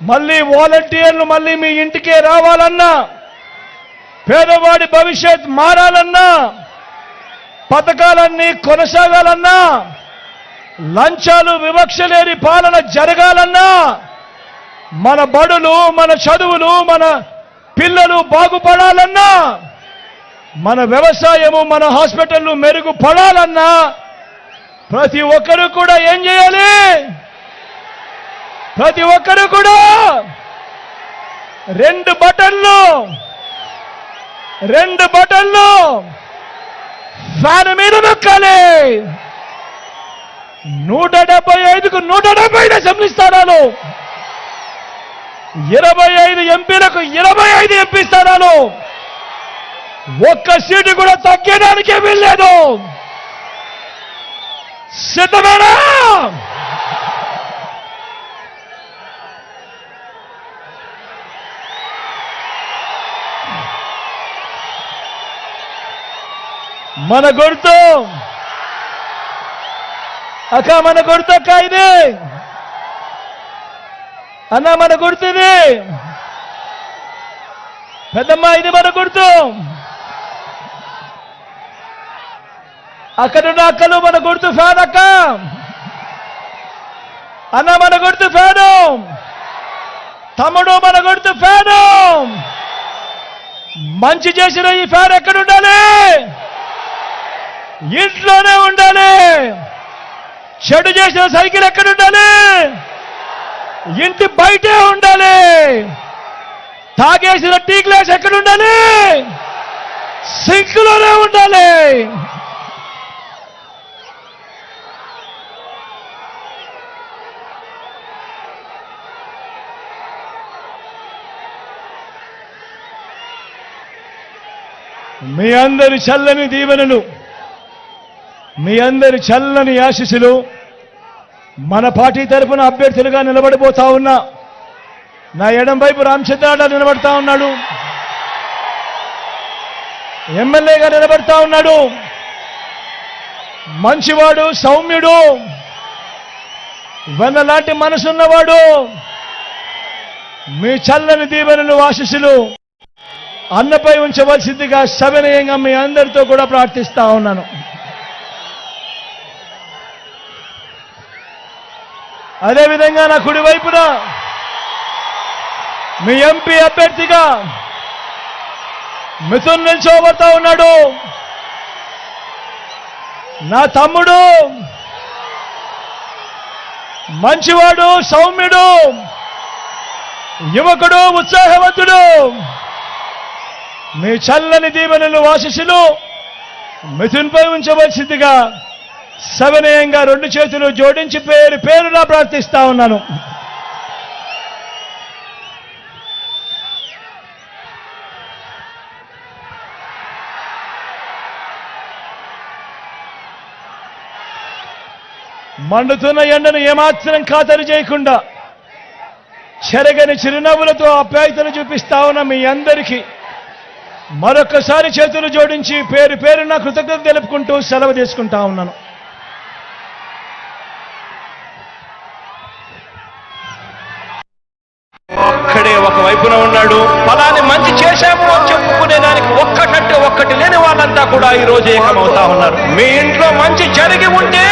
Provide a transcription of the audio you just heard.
మళ్ళీ వాలంటీర్లు మళ్ళీ మీ ఇంటికే రావాలన్నా పేదవాడి భవిష్యత్ మారాలన్నా పథకాలన్నీ కొనసాగాలన్నా లంచాలు వివక్ష లేని పాలన జరగాలన్నా మన బడులు మన చదువులు మన పిల్లలు బాగుపడాలన్నా మన వ్యవసాయము మన హాస్పిటల్లు మెరుగుపడాలన్నా ప్రతి ఒక్కరూ కూడా ఏం చేయాలి? ప్రతి ఒక్కరు కూడా రెండు బటన్లు రెండు బటన్లు ఫ్యాన్ మీద నొక్కాలి. నూట డెబ్బై ఐదుకు నూట డెబ్బై ఐదు అసెంబ్లీ స్థానాలు. ఇరవై ఐదు ఎంపీలకు ఇరవై ఐదు ఎంపీ స్థానాలు. ఒక్క సీటు కూడా తగ్గడానికే వీల్లేదు. సిద్ధమేనా? మన గుర్తు. అక్క మన గుర్తు అక్క ఇది. అన్న మన గుర్తు ఇది. పెద్దమ్మ ఇది మన గుర్తు. అక్కడున్న అక్కలు మన గుర్తు ఫ్యాన్ అక్క. అన్న మన గుర్తు ఫ్యాను. తమ్ముడు మన గుర్తు ఫ్యాను. మంచి చేసిన ఈ ఫ్యాన్ ఎక్కడ ఉండాలి ఇంట్లోనే ఉండాలి. చెడు చేసిన సైకిల్ ఎక్కడ ఉండాలి? ఇంటి బయటే ఉండాలి. తాగేసిన టీ గ్లాస్ ఎక్కడ ఉండాలి? సింక్లోనే ఉండాలి. మీ అందరి చల్లని దీవెనలు మీ అందరి చల్లని ఆశీస్సులు మన పార్టీ తరఫున అభ్యర్థులుగా నిలబడిపోతా ఉన్నా. నా ఎడం వైపు రామచంద్రాడ నిలబడతా ఉన్నాడు. ఎమ్మెల్యేగా నిలబడతా ఉన్నాడు. మంచివాడు సౌమ్యుడు. వెన్నలాంటి మనసున్నవాడు. మీ చల్లని దీవెనలు ఆశీస్సులు అన్నపై ఉంచవలసిందిగా సవినయంగా మీ అందరితో కూడా ప్రార్థిస్తా ఉన్నాను. అదేవిధంగా నా కుడి వైపున మీ ఎంపీ అభ్యర్థిగా మిథున్ నిల్చోబోతా ఉన్నాడు. నా తమ్ముడు మంచివాడు సౌమ్యుడు యువకుడు ఉత్సాహవంతుడు. మీ చల్లని దీవెనలు ఆశీస్సులు మిథున్పై ఉంచవలసిందిగా సవినయంగా రెండు చేతులు జోడించి పేరు పేరులా ప్రార్థిస్తా ఉన్నాను. మండుతున్న ఎండను ఏమాత్రం ఖాతరు చేయకుండా చెరగని చిరునవ్వులతో అప్యాయతను చూపిస్తా ఉన్న మీ అందరికీ మరొకసారి చేతులు జోడించి పేరు పేరున కృతజ్ఞత తెలుపుకుంటూ సెలవు తీసుకుంటా ఉన్నాను. ఒక వైపున ఉన్నాడు. ఫలాన్ని మంచి చేశాము అని చెప్పుకునే దానికి ఒక్కటంటే ఒక్కటి లేని వాళ్ళంతా కూడా ఈ రోజు ఏకమవుతా ఉన్నారు. మీ ఇంట్లో మంచి జరిగి ఉంటే